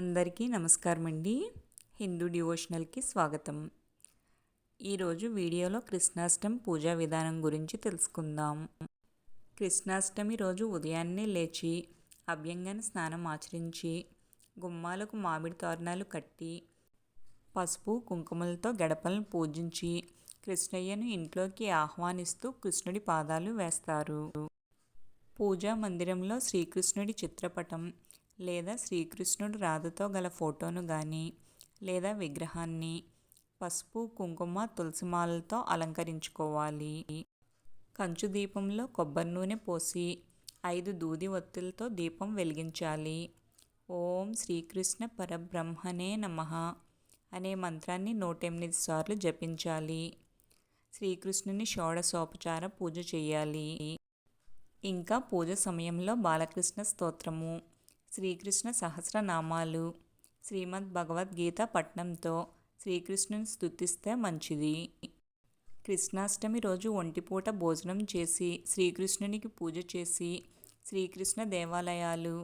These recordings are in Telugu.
అందరికీ నమస్కారం అండి హిందూ డివోషనల్కి స్వాగతం. ఈరోజు వీడియోలో కృష్ణాష్టమి పూజా విధానం గురించి తెలుసుకుందాం. కృష్ణాష్టమి రోజు ఉదయాన్నే లేచి అభ్యంగన స్నానం ఆచరించి గుమ్మాలకు మామిడి తోరణాలు కట్టి పసుపు కుంకుమలతో గడపలను పూజించి కృష్ణయ్యను ఇంట్లోకి ఆహ్వానిస్తూ కృష్ణుడి పాదాలు వేస్తారు. పూజా మందిరంలో శ్రీకృష్ణుడి చిత్రపటం లేదా శ్రీకృష్ణుడు రాధతో గల ఫోటోను కానీ లేదా విగ్రహాన్ని పసుపు కుంకుమ తులసిమాలతో అలంకరించుకోవాలి. కంచు దీపంలో కొబ్బరి నూనె పోసి ఐదు దూది ఒత్తులతో దీపం వెలిగించాలి. ఓం శ్రీకృష్ణ పరబ్రహ్మనే నమ అనే మంత్రాన్ని నూట ఎనిమిది సార్లు జపించాలి. శ్రీకృష్ణుని షోడశోపచార పూజ చేయాలి. ఇంకా పూజ సమయంలో బాలకృష్ణ స్తోత్రము. శ్రీకృష్ణ సహస్రనామాలు. శ్రీమద్ భగవద్గీత పట్నంతో శ్రీకృష్ణుని స్థుతిస్తే మంచిది. కృష్ణాష్టమి రోజు ఒంటిపూట భోజనం చేసి శ్రీకృష్ణునికి పూజ చేసి శ్రీకృష్ణ దేవాలయాలు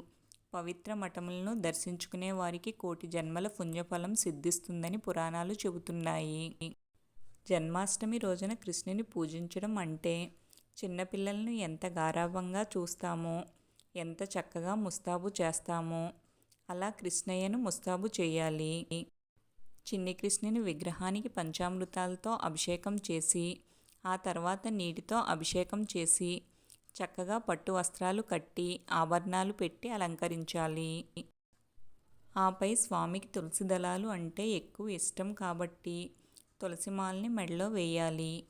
పవిత్ర మఠములను దర్శించుకునే వారికి కోటి జన్మల పుణ్యఫలం సిద్ధిస్తుందని పురాణాలు చెబుతున్నాయి. జన్మాష్టమి రోజున కృష్ణుని పూజించడం అంటే చిన్నపిల్లలను ఎంత గారాభంగా చూస్తామో ఎంత చక్కగా ముస్తాబు చేస్తామో. అలా కృష్ణయ్యను ముస్తాబు చేయాలి. చిన్ని కృష్ణుని విగ్రహానికి పంచామృతాలతో అభిషేకం చేసి ఆ తర్వాత నీటితో అభిషేకం చేసి చక్కగా పట్టు వస్త్రాలు కట్టి ఆభరణాలు పెట్టి అలంకరించాలి. ఆపై స్వామికి తులసి దళాలు అంటే ఎక్కువ ఇష్టం కాబట్టి తులసిమాలని మెడలో వేయాలి.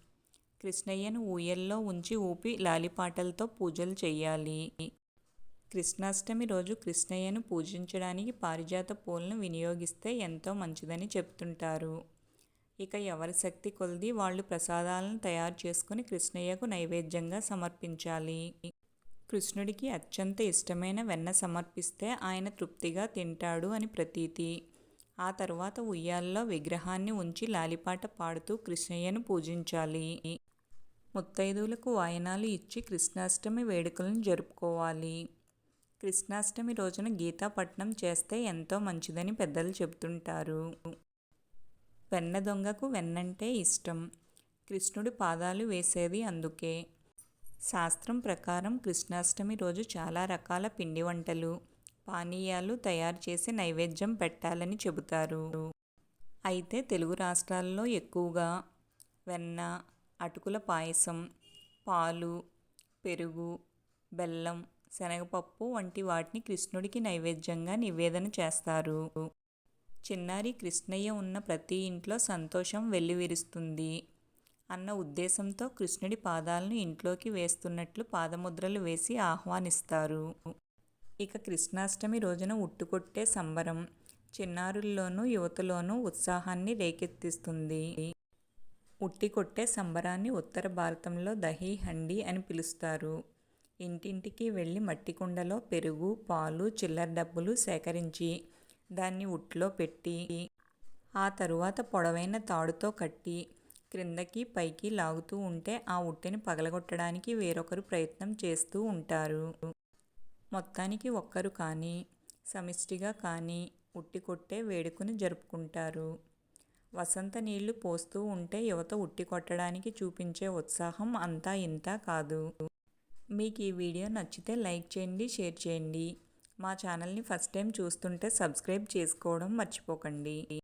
కృష్ణయ్యను ఊయల్లో ఉంచి ఊపి లాలిపాటలతో పూజలు చేయాలి. కృష్ణాష్టమి రోజు కృష్ణయ్యను పూజించడానికి పారిజాత పూలను వినియోగిస్తే ఎంతో మంచిదని చెప్తుంటారు. ఇక ఎవరి శక్తి కొలిది వాళ్ళు ప్రసాదాలను తయారు చేసుకుని కృష్ణయ్యకు నైవేద్యంగా సమర్పించాలి. కృష్ణుడికి అత్యంత ఇష్టమైన వెన్న సమర్పిస్తే ఆయన తృప్తిగా తింటాడు అని ప్రతీతి. ఆ తర్వాత ఉయ్యాల్లో విగ్రహాన్ని ఉంచి లాలిపాట పాడుతూ కృష్ణయ్యను పూజించాలి. ముత్తైదువులకు వాయనాలు ఇచ్చి కృష్ణాష్టమి వేడుకలను జరుపుకోవాలి. కృష్ణాష్టమి రోజున గీతాపట్నం చేస్తే ఎంతో మంచిదని పెద్దలు చెబుతుంటారు. వెన్న దొంగకు వెన్నంటే ఇష్టం. కృష్ణుడి పాదాలు వేసేది అందుకే. శాస్త్రం ప్రకారం కృష్ణాష్టమి రోజు చాలా రకాల పిండి వంటలు పానీయాలు తయారు చేసి నైవేద్యం పెట్టాలని చెబుతారు. అయితే తెలుగు రాష్ట్రాల్లో ఎక్కువగా వెన్న అటుకుల పాయసం పాలు పెరుగు బెల్లం శనగపప్పు వంటి వాటిని కృష్ణుడికి నైవేద్యంగా నివేదన చేస్తారు. చిన్నారి కృష్ణయ్య ఉన్న ప్రతి ఇంట్లో సంతోషం వెల్లివిరుస్తుంది. అన్న ఉద్దేశంతో కృష్ణుడి పాదాలను ఇంట్లోకి వేస్తున్నట్లు పాదముద్రలు వేసి ఆహ్వానిస్తారు. ఇక కృష్ణాష్టమి రోజున ఉట్టుకొట్టే సంబరం చిన్నారుల్లోనూ యువతలోనూ ఉత్సాహాన్ని రేకెత్తిస్తుంది. ఉట్టి కొట్టే సంబరాన్ని ఉత్తర భారతంలో దహీ హండి అని పిలుస్తారు. ఇంటింటికి వెళ్ళి మట్టి కుండలో పెరుగు పాలు చిల్లర డబ్బులు సేకరించి దాన్ని ఉట్లో పెట్టి ఆ తరువాత పొడవైన తాడుతో కట్టి క్రిందకి పైకి లాగుతూ ఉంటే ఆ ఉట్టిని పగలగొట్టడానికి వేరొకరు ప్రయత్నం చేస్తూ ఉంటారు. మొత్తానికి ఒక్కరు కానీ సమిష్టిగా కానీ ఉట్టి కొట్టే వేడుకను జరుపుకుంటారు. వసంత నీళ్ళు పోస్తూ ఉంటే యువత ఉట్టి కొట్టడానికి చూపించే ఉత్సాహం అంతా ఇంత కాదు. మీకు ఈ వీడియో నచ్చితే లైక్ చేయండి షేర్ చేయండి. మా ఛానల్ని ఫస్ట్ టైం చూస్తుంటే సబ్స్క్రైబ్ చేసుకోవడం మర్చిపోకండి.